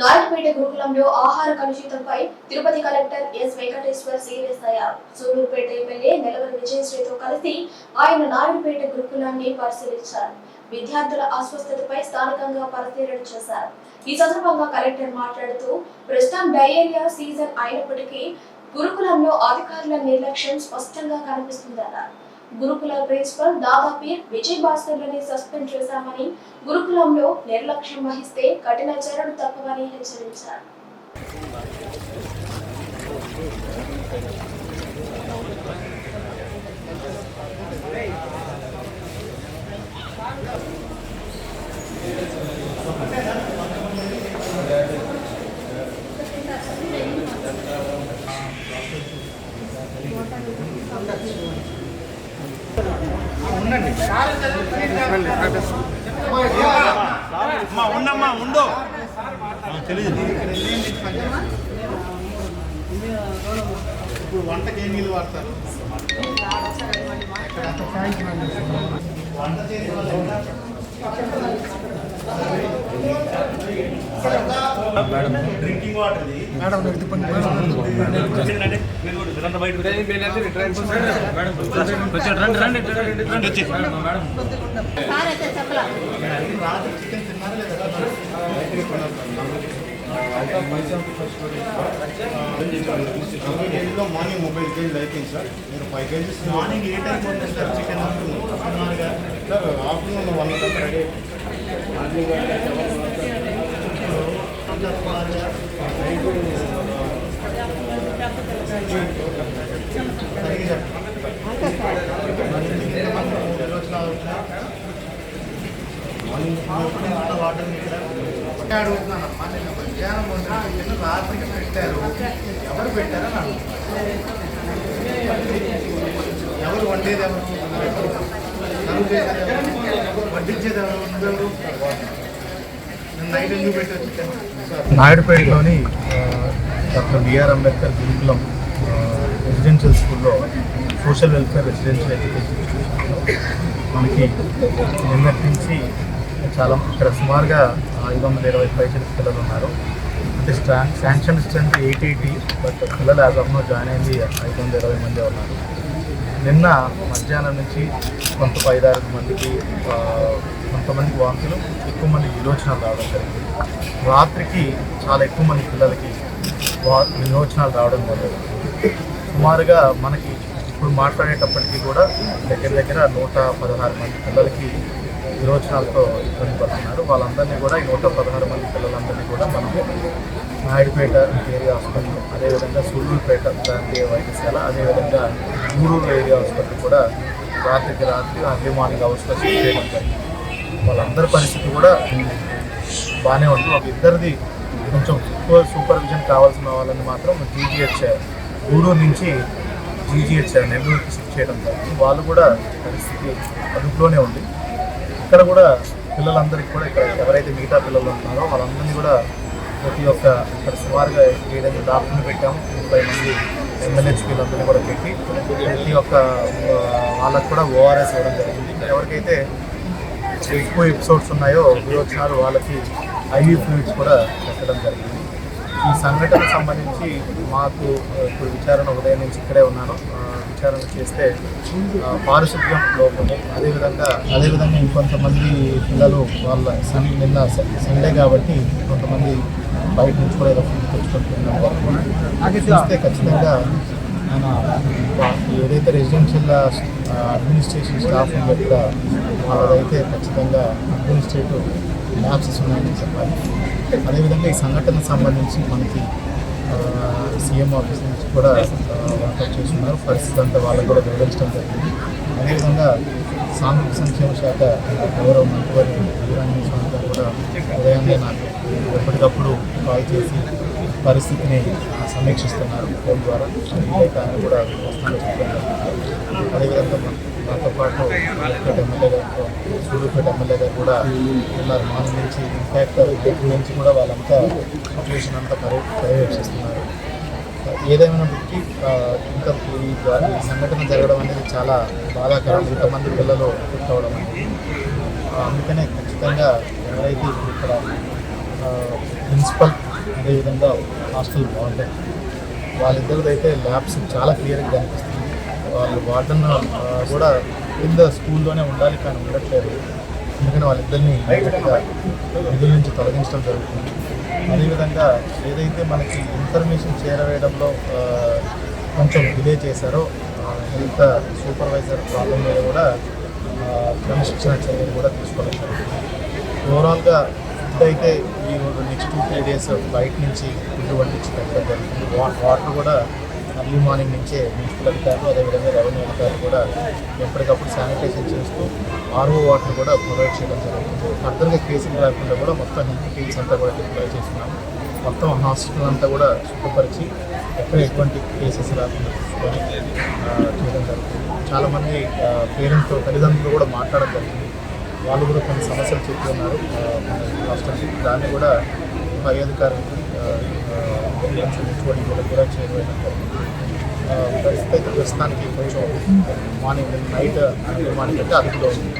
నాయుడుపేట గురుకులంలో ఆహార కలుషితంపై Tirupati collector S Venkateshwar serious అయ్యారు. సూలూరుపేట ఎమ్మెల్యే నెలవరి విజయశ్రీతో కలిసి ఆయన నాయుడుపేట గురుకులాన్ని పరిశీలించారు. విద్యార్థుల అస్వస్థతపై స్థానికంగా పరిశీలన చేశారు. ఈ సందర్భంగా కలెక్టర్ మాట్లాడుతూ ప్రస్తుతం డయేరియా సీజన్ అయినప్పటికీ గురుకులంలో అధికారుల నిర్లక్ష్యం స్పష్టంగా కనిపిస్తుందన్నారు. గురుకుల ప్రిన్సిపల్ దాదాపీర్ విజయ్ భాస్కర్లని సస్పెండ్ చేశామని గురుకులంలో నిర్లక్ష్యం వహిస్తే కఠిన చర్యలు తప్పవని హెచ్చరించారు. అమ్మా ఉండమ్మా ఉండు. తెలియదు. ఇప్పుడు వంటకి ఏ నీళ్ళు వాడతారు? వంట చేసే మేడం. ఇది. మార్నింగ్ ముప్పై కేజీలు అయిపోయింది సార్. మీరు ఫైవ్ కేజీస్ మార్నింగ్ ఏ టైం ఉంటుంది sir chicken. Sir afternoon one ready అడుగుతున్నానమ్మా నేను మధ్యాహ్నం వండిన చికెన్ రాత్రికి పెట్టారు ఎవరు పెట్టారని అడుగుతున్నాను. ఎవరు వండేది ఎవరు? నాయుడుపేటలోని డాక్టర్ బిఆర్ అంబేద్కర్ గురుకులం రెసిడెన్షియల్ స్కూల్లో సోషల్ వెల్ఫేర్ రెసిడెన్షియల్ ఎడ్యుకేషన్ మనకి నిన్నటి నుంచి చాలా ఇక్కడ సుమారుగా ఐదు వందల ఇరవై పైసలు పిల్లలు ఉన్నారు. అంటే స్టా sanction strength eight eighty but పిల్లలు యాజ్ ఆఫ్ జాయిన్ అయింది ఐదు వందల ఇరవై మంది ఉన్నారు. నిన్న మధ్యాహ్నం నుంచి కొంత ఐదారు మందికి కొంతమందికి వాంతులు ఎక్కువ మంది విరోచనాలు రావడం జరిగింది. రాత్రికి చాలా ఎక్కువ మంది పిల్లలకి వా విరోచనాలు రావడం జరిగింది. సుమారుగా మనకి ఇప్పుడు మాట్లాడేటప్పటికీ కూడా దగ్గర దగ్గర నూట పదహారు మంది పిల్లలకి విరోచనాలతో ఇబ్బంది పడుతున్నారు. వాళ్ళందరినీ కూడా ఈ నూట పదహారు మంది పిల్లలందరినీ కూడా మనము నాయుడుపేట ఏరియా హాస్పిటల్ అదేవిధంగా సూళ్ళూరుపేట ప్రాంతీయ వైద్యశాల అదేవిధంగా ఊరూరు ఏరియా హాస్పిటల్ కూడా రాత్రికి రాత్రి అర్లీ మార్నింగ్ అవర్స్లో షిఫ్ట్ చేయడం జరిగింది. వాళ్ళందరి పరిస్థితి కూడా బాగానే ఉంది. ఒక ఇద్దరిది కొంచెం ఎక్కువ సూపర్విజన్ కావాల్సిన వాళ్ళని మాత్రం జీజీహెచ్ గూడూరు నుంచి జీజీహెచ్ నెల్లూరుకి షిఫ్ట్ చేయడం జరిగింది. వాళ్ళు కూడా పరిస్థితి అదుపులోనే ఉంది. ఇక్కడ కూడా పిల్లలందరికీ కూడా ఇక్కడ ఎవరైతే మిగతా పిల్లలు ఉన్నారో వాళ్ళందరినీ కూడా ప్రతి ఒక్క ఇక్కడ సుమారుగా ఏడైదు డాక్టర్ని పెట్టాము. ముప్పై మంది ఎమ్మెల్యేస్ పిల్లలందరినీ కూడా పెట్టి ప్రతి ఒక్క వాళ్ళకు కూడా ఓఆర్ఎస్ ఇవ్వడం జరిగింది. ఎవరికైతే ఎక్కువ ఎపిసోడ్స్ ఉన్నాయో విరోచనాలు వాళ్ళకి ఐవీ ఫ్లూయిడ్స్ కూడా పెట్టడం జరిగింది. ఈ సంఘటనకు సంబంధించి మాకు ఇప్పుడు విచారణ ఉదయం నుంచి ఇక్కడే ఉన్నాను. విచారణ చేస్తే పారిశుద్ధ్యం లోపము అదేవిధంగా అదేవిధంగా ఇంకొంతమంది పిల్లలు వాళ్ళ సన్ నిన్న సండే కాబట్టి కొంతమంది బయట నుంచి కూడా ఏదో ఫుడ్ తెచ్చుకుంటున్నారు చూస్తే ఖచ్చితంగా ఏదైతే రెసిడెన్షియల్ అడ్మినిస్ట్రేషన్ స్టాఫ్ ఉందో కూడా వాళ్ళదైతే ఖచ్చితంగా అడ్మినిస్ట్రేటివ్ ల్యాబ్సెస్ ఉన్నాయని చెప్పాలి అదేవిధంగా ఈ సంఘటన సంబంధించి మనకి సీఎం ఆఫీస్ నుంచి కూడా వాకప్ చేస్తున్నారు. పరిస్థితి అంతా వాళ్ళకు కూడా వివరించడం జరిగింది. అదేవిధంగా సాంఘిక సంక్షేమ శాఖ గౌరవ మంత్రివర్గం వీరాంజన స్వామి గారు కూడా ఉదయాన్నే నాకు ఎప్పటికప్పుడు కాల్ చేసి పరిస్థితిని సమీక్షిస్తున్నారు. ఫోన్ ద్వారా. ఆయన కూడా వస్తానని పాటు సూర్యాపేట ఎమ్మెల్యే గారు సూర్యాపేట ఎమ్మెల్యే గారు కూడా ఉన్నారు. మార్నింగ్ నుంచి ఇన్ఫ్యాక్ట్ నుంచి కూడా వాళ్ళంతా సిచ్యువేషన్ అంతా పర్య పర్యవేక్షిస్తున్నారు. ఏదేమైనప్పటికీ ఇంకా ఈ సంఘటన జరగడం అనేది చాలా బాధాకరం. ఇంతమంది పిల్లలు ఎఫెక్ట్ అవ్వడం అనేది అందుకనే ఖచ్చితంగా ఎవరైతే ఇక్కడ ప్రిన్సిపల్ అదేవిధంగా హాస్టల్ బాగుంటాయి వాళ్ళిద్దరిదైతే ల్యాబ్స్ చాలా క్లియర్గా కనిపిస్తుంది వాళ్ళు వార్డన్ కూడా కింద స్కూల్లోనే ఉండాలి కానీ ఉండట్లేదు. ఎందుకంటే వాళ్ళిద్దరిని ఇమీడియట్గా విధుల నుంచి తొలగించడం జరుగుతుంది. అదేవిధంగా ఏదైతే మనకి ఇన్ఫర్మేషన్ చేరవేయడంలో కొంచెం డిలే చేశారో హెల్త్ సూపర్వైజర్ ప్రాబ్లం మీద కూడా క్రమశిక్షణ చర్యలు కూడా తీసుకోవడం జరుగుతుంది. ఓవరాల్గా ఫుడ్ అయితే ఈ నెక్స్ట్ టూ త్రీ డేస్ బయట నుంచి ఫుడ్ వండించి పెట్టడం జరుగుతుంది. వాటర్ కూడా అర్లీ మార్నింగ్ నుంచే మున్సిపల్ అధికారులు అదేవిధంగా రెవెన్యూ అధికారులు కూడా ఎప్పటికప్పుడు శానిటైజేషన్ చేస్తూ ఆర్ఓ వాటర్ కూడా ప్రొవైడ్ చేయడం జరుగుతుంది. ఫర్దర్గా కేసులు రాకుండా కూడా మొత్తం హెల్త్ టీమ్స్ అంతా కూడా డిప్లాయ్ చేస్తున్నాము. మొత్తం హాస్పిటల్ అంతా కూడా శుభ్రపరిచి ఎక్కడ ఎటువంటి కేసెస్ రాకుండా చూసుకొని చేయడం జరుగుతుంది. చాలామంది పేరెంట్స్తో తల్లిదండ్రులు కూడా మాట్లాడడం జరిగింది. వాళ్ళు కూడా కొన్ని సమస్యలు చెప్తున్నారు రాష్ట్రానికి. దాన్ని కూడా పై అధికారులకి హెచ్ఓడి కూడా కూడా చేయడం ఆ, పరిస్థితి ప్రస్తుతానికి కొంచెం మార్నింగ్ నైట్ మార్నింగ్ అంటే అదుపులో ఉంది